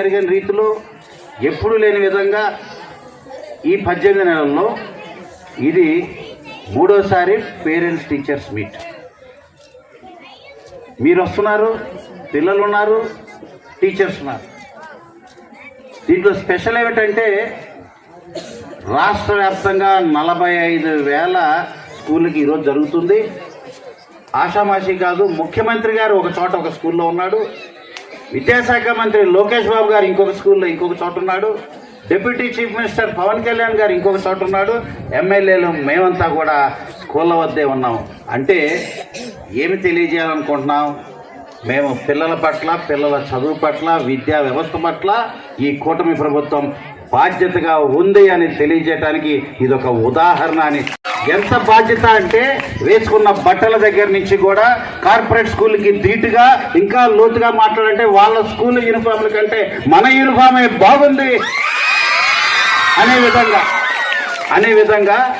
అరిగిన రీతిలో ఎప్పుడు లేని విధంగా ఈ పద్దెనిమిది నెలల్లో ఇది మూడోసారి పేరెంట్స్ టీచర్స్ మీట్. మీరు వస్తున్నారు పిల్లలు ఉన్నారు టీచర్స్ ఉన్నారు. దీంట్లో స్పెషల్ ఏమిటంటే రాష్ట్ర వ్యాప్తంగా నలభై ఐదు వేల స్కూళ్ళకి ఈరోజు జరుగుతుంది. ఆషామాషి కాదు ముఖ్యమంత్రి గారు ఒక చోట ఒక స్కూల్లో ఉన్నాడు. విద్యాశాఖ మంత్రి లోకేష్ బాబు గారు ఇంకొక స్కూల్లో ఇంకొక చోట ఉన్నాడు. Deputy chief minister Pawan Kalyan garu ఇంకొక చోట ఉన్నాడు. ఎమ్మెల్యేలు మేమంతా కూడా స్కూళ్ళ వద్దే ఉన్నాం. అంటే ఏమి తెలియజేయాలనుకుంటున్నాం? మేము పిల్లల పట్ల పిల్లల చదువు పట్ల విద్యా వ్యవస్థ పట్ల ఈ కూటమి ప్రభుత్వం బాధ్యతగా ఉంది అని తెలియజేయడానికి ఇదొక ఉదాహరణ అని ఎంత బాధ్యత అంటే వేసుకున్న బట్టల దగ్గర నుంచి కూడా కార్పొరేట్ స్కూల్కి ధీటుగా ఇంకా లోతుగా మాట్లాడంటే వాళ్ళ స్కూల్ యూనిఫామ్ల కంటే మన యూనిఫామే బాగుంది. అనే విధంగా అనే విధంగా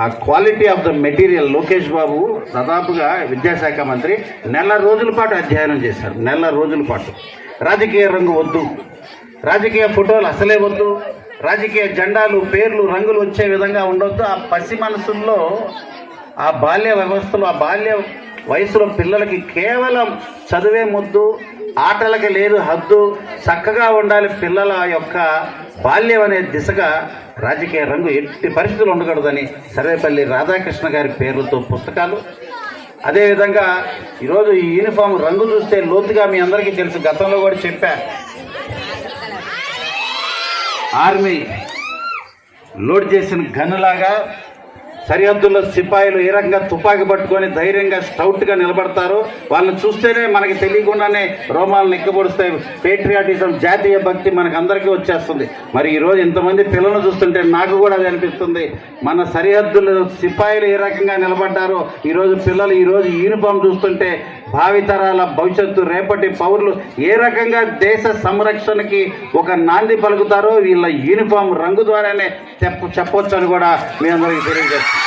ఆ quality of the material Lokesh Babu దాదాపుగా విద్యాశాఖ మంత్రి నెల రోజుల పాటు అధ్యయనం చేశారు. నెల రోజుల పాటు. రాజకీయ రంగు వద్దు. రాజకీయ ఫోటోలు అసలే వద్దు. రాజకీయ జెండాలు పేర్లు రంగులు వచ్చే విధంగా ఉండొద్దు. ఆ పసి మనసుల్లో ఆ బాల్య వ్యవస్థలో ఆ బాల్య వయసులో పిల్లలకి కేవలం చదువే ముద్దు ఆటలకి లేదు హద్దు చక్కగా ఉండాలి పిల్లల యొక్క బాల్యం అనే దిశగా రాజకీయ రంగు ఎట్టి పరిస్థితులు ఉండకూడదని సర్వేపల్లి రాధాకృష్ణ గారి పేర్లతో పుస్తకాలు. అదేవిధంగా ఈరోజు ఈ యూనిఫామ్ రంగు చూస్తే లోతుగా మీ అందరికీ తెలుసు గతంలో కూడా చెప్పా. ఆర్మీ లోడ్ చేసిన గన్నులాగా సరిహద్దుల్లో సిపాయిలు ఏ రకంగా తుపాకీ పట్టుకొని ధైర్యంగా స్టౌట్గా నిలబడతారు వాళ్ళని చూస్తేనే మనకి తెలియకుండానే రోమాలను నిక్కబొడుస్తాయి పేట్రియాటిజం జాతీయ భక్తి మనకు అందరికీ వచ్చేస్తుంది. మరి ఈరోజు ఇంతమంది పిల్లలను చూస్తుంటే నాకు కూడా అది అనిపిస్తుంది. మన సరిహద్దులు సిపాయిలు ఏ రకంగా నిలబడ్డారో ఈరోజు పిల్లలు ఈరోజు యూనిఫామ్ చూస్తుంటే భావితరాల భవిష్యత్తు రేపటి పౌరులు ఏ రకంగా దేశ సంరక్షణకి ఒక నాంది పలుకుతారో వీళ్ళ యూనిఫామ్ రంగు ద్వారానే చెప్ప చెప్పొచ్చు అని కూడా మీ అందరికీ తెలియజేస్తాం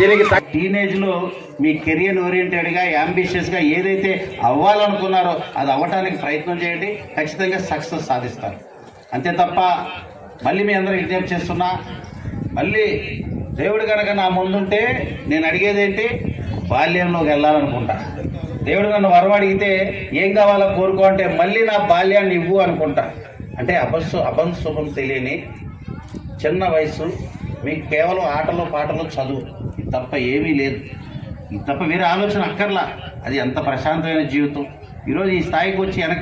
దీనికి టీనేజ్లో మీ కెరియర్ ఓరియంటెడ్గా యాంబిషియస్గా ఏదైతే అవ్వాలనుకున్నారో అది అవ్వటానికి ప్రయత్నం చేయండి. ఖచ్చితంగా సక్సెస్ సాధిస్తారు. అంతే తప్ప మళ్ళీ మీ అందరూ విజ్ఞప్తి చేస్తున్నా మళ్ళీ దేవుడు కనుక నా ముందుంటే నేను అడిగేది ఏంటి బాల్యంలోకి వెళ్ళాలనుకుంటా. దేవుడు నన్ను వరం అడిగితే ఏం కావాలో కోరుకో అంటే మళ్ళీ నా బాల్యాన్ని ఇవ్వు అనుకుంటా. అంటే అబస్సు అభం శుభం తెలియని చిన్న వయసు మీకు కేవలం ఆటలు పాటలు చదువు. తప్ప ఏమీ లేదు. తప్ప వేరే ఆలోచన అక్కర్లా. అది ఎంత ప్రశాంతమైన జీవితం. ఈరోజు ఈ స్థాయికి వచ్చి వెనక్కి